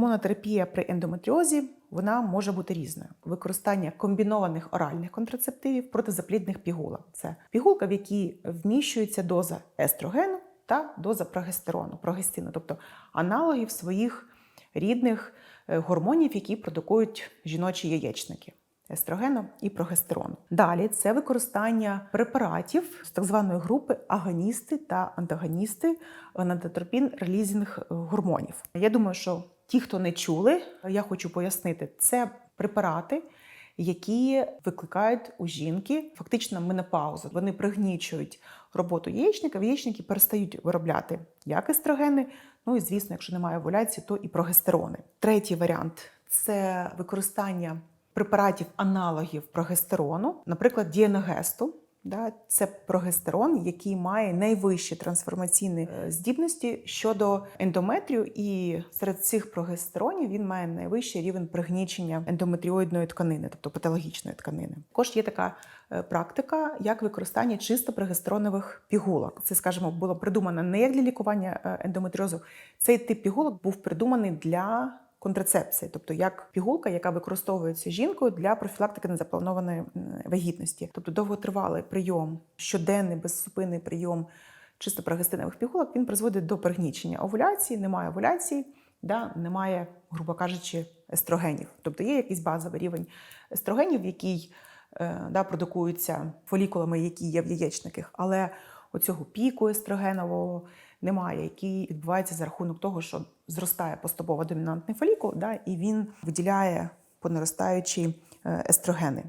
Гормонотерапія при ендометріозі вона може бути різною. Використання комбінованих оральних контрацептивів протизаплідних пігулок. Це пігулка, в якій вміщується доза естрогену та доза прогестерону, прогестину, тобто аналогів своїх рідних е, гормонів, які продукують жіночі яєчники. Естрогену і прогестерону. Далі це використання препаратів з так званої групи агоністи та антагоністи гонадотропін релізінг гормонів. Я думаю, що ті, хто не чули, я хочу пояснити, це препарати, які викликають у жінки фактично менопаузу. Вони пригнічують роботу яєчника, в яєчники перестають виробляти як естрогени, ну і звісно, якщо немає овуляції, то і прогестерони. Третій варіант це використання препаратів аналогів прогестерону, наприклад, дієногесту. Да, це прогестерон, який має найвищі трансформаційні е, здібності щодо ендометрію, і серед цих прогестеронів він має найвищий рівень пригнічення ендометріоїдної тканини, тобто патологічної тканини. Також є така е, практика, як використання чисто прогестеронових пігулок. Це, скажімо, було придумано не як для лікування е, ендометріозу. Цей тип пігулок був придуманий для контрацепції, тобто як пігулка, яка використовується жінкою для профілактики незапланованої вагітності, тобто довготривалий прийом, щоденний безсупинний прийом чисто прогестинових пігулок, він призводить до пригнічення овуляції, немає овуляції, да, немає, грубо кажучи, естрогенів. Тобто є якийсь базовий рівень естрогенів, який е, да, продукуються фолікулами, які є в яєчниках, але оцього піку естрогенового немає, який відбувається за рахунок того, що зростає поступово домінантний фолікул, да, і він виділяє по наростаючій е, естрогени.